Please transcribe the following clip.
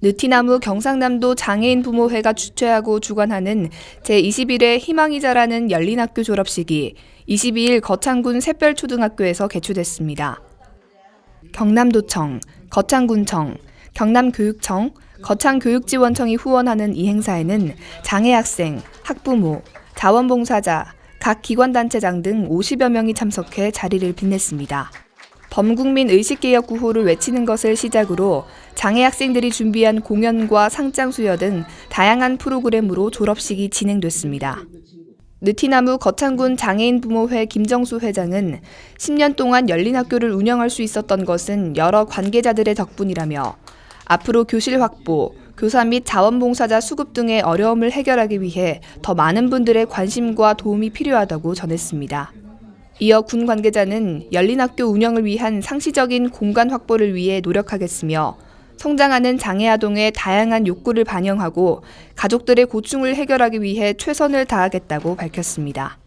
느티나무 경상남도 장애인 부모회가 주최하고 주관하는 제21회 희망이 자라는 열린학교 졸업식이 22일 거창군 샛별초등학교에서 개최됐습니다. 경남도청, 거창군청, 경남교육청, 거창교육지원청이 후원하는 이 행사에는 장애 학생, 학부모, 자원봉사자, 각 기관단체장 등 50여 명이 참석해 자리를 빛냈습니다. 범국민 의식개혁 구호를 외치는 것을 시작으로 장애 학생들이 준비한 공연과 상장 수여 등 다양한 프로그램으로 졸업식이 진행됐습니다. 느티나무 거창군 장애인 부모회 김정수 회장은 10년 동안 열린 학교를 운영할 수 있었던 것은 여러 관계자들의 덕분이라며 앞으로 교실 확보, 교사 및 자원봉사자 수급 등의 어려움을 해결하기 위해 더 많은 분들의 관심과 도움이 필요하다고 전했습니다. 이어 군 관계자는 열린 학교 운영을 위한 상시적인 공간 확보를 위해 노력하겠으며 성장하는 장애 아동의 다양한 욕구를 반영하고 가족들의 고충을 해결하기 위해 최선을 다하겠다고 밝혔습니다.